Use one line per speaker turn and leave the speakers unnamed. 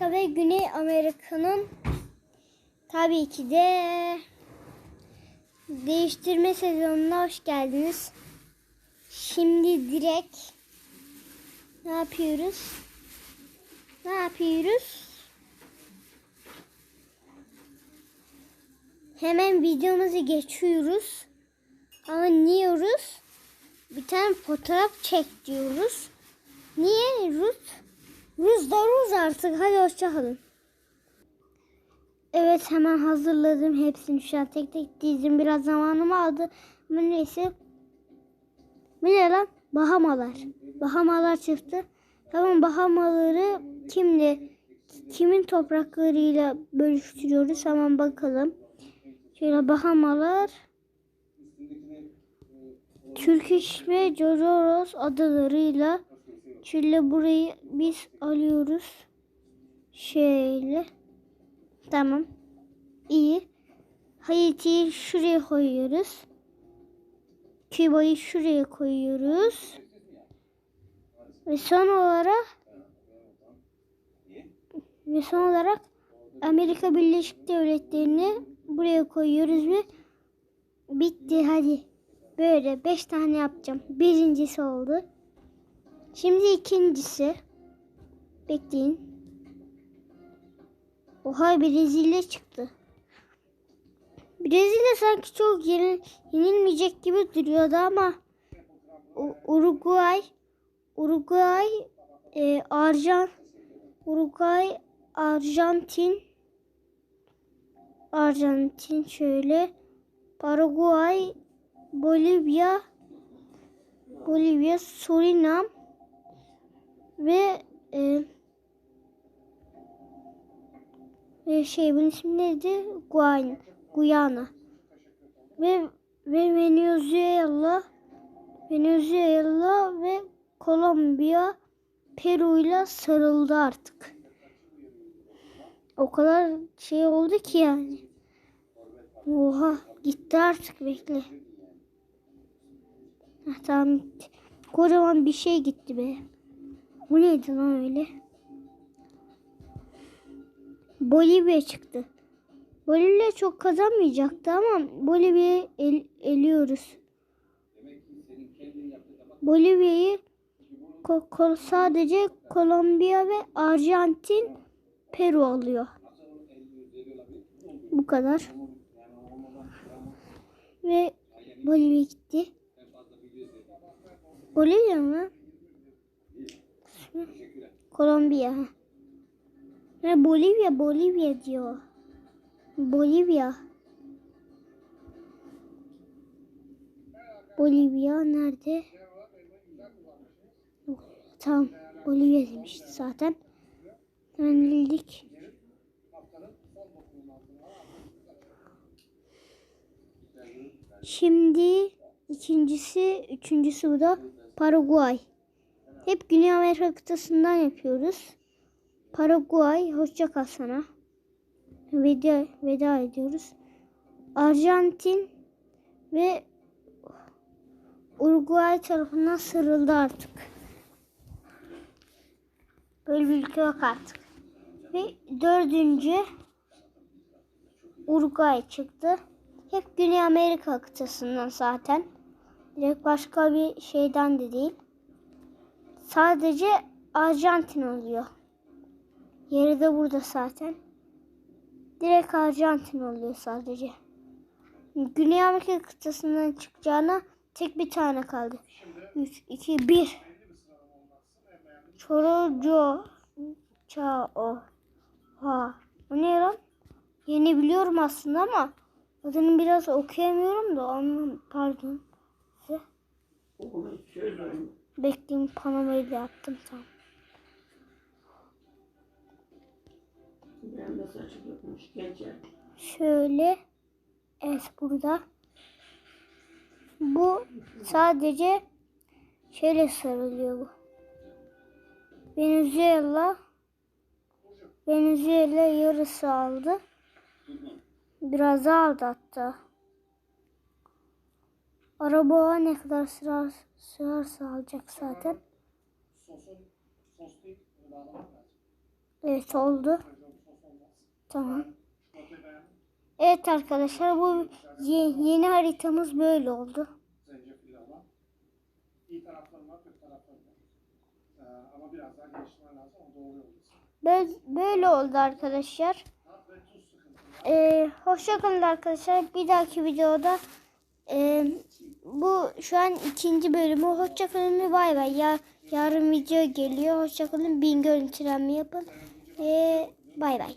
ve Güney Amerika'nın tabii ki de değiştirme sezonuna hoş geldiniz. Şimdi direkt ne yapıyoruz? Ne yapıyoruz? Hemen videomuzu geçiyoruz. Ama niyoruz? Bir tane fotoğraf çek diyoruz. Niye Rus? Rus da Rus artık. Hadi hoşçakalın. Evet hemen hazırladım hepsini şu an tek tek dizdim. Biraz zamanımı aldı. Ama neyse. Bu ne lan? Bahamalar. Bahamalar çıktı. Tamam Bahamaları kimle kimin topraklarıyla bölüştürüyoruz? Hemen bakalım. Şöyle Bahamalar Turkish ve Jojoros adalarıyla Şöyle burayı biz alıyoruz. Şöyle. Tamam. İyi. Haiti'yi şuraya koyuyoruz. Küba'yı şuraya koyuyoruz. Ve son olarak ve son olarak Amerika Birleşik Devletleri'ni buraya koyuyoruz ve bitti hadi. Böyle 5 tane yapacağım. Birincisi oldu. Şimdi ikincisi. Bekleyin. Oha Brezilya çıktı. Brezilya sanki çok yenil, yenilmeyecek gibi duruyordu ama Uruguay Uruguay e, Arjan Uruguay Arjantin Arjantin şöyle Paraguay Bolivya Bolivya Surinam ve e, ve şey bunun ismi neydi? Guayana. Guyana. Ve ve Venezuela Venezuela ve Kolombiya Peru'yla sarıldı artık. O kadar şey oldu ki yani. Oha gitti artık bekle. Heh, tamam gitti. Kocaman bir şey gitti be. Bu neydi lan öyle? Bolivya çıktı. Bolivya çok kazanmayacaktı ama Bolivya'yı el, eliyoruz. Bolivya'yı ko- ko- sadece Kolombiya ve Arjantin Peru alıyor. Bu kadar. Ve Bolivya gitti. Bolivya mı? Kolombiya. Ne Bolivya, Bolivya diyor. Bolivya. Bolivya nerede? Tamam. Bolivya demişti zaten. Öğrenildik. Şimdi ikincisi, üçüncüsü bu da Paraguay. Hep Güney Amerika kıtasından yapıyoruz. Paraguay, hoşça kal sana. Veda, veda ediyoruz. Arjantin ve Uruguay tarafından sarıldı artık. Böyle bir ülke yok artık. Ve dördüncü Uruguay çıktı. Hep Güney Amerika kıtasından zaten. Direkt başka bir şeyden de değil. Sadece Arjantin oluyor. Yeri de burada zaten. Direkt Arjantin oluyor sadece. Güney Amerika kıtasından çıkacağına tek bir tane kaldı. 3, 2, 1. Çorojo. Çao. Ha. O ne lan? Yeni biliyorum aslında ama adını biraz okuyamıyorum da anlam pardon. Size. Bekleyin panomayı da yaptım
gece.
Şöyle. Evet burada. Bu sadece şöyle sarılıyor bu. Venezuela Venezuela yarısı aldı. Biraz aldı hatta. Araba ne kadar sırar, sığarsa alacak zaten. Evet oldu. Tamam. Evet arkadaşlar bu ye- yeni haritamız böyle oldu. Böyle, oldu arkadaşlar. Ee, hoşça kalın arkadaşlar. Bir dahaki videoda e, bu şu an ikinci bölümü. Hoşça kalın ve bay bay. Ya, yarın video geliyor. Hoşça kalın. Bin görüntülenme yapın. Ve bay bay.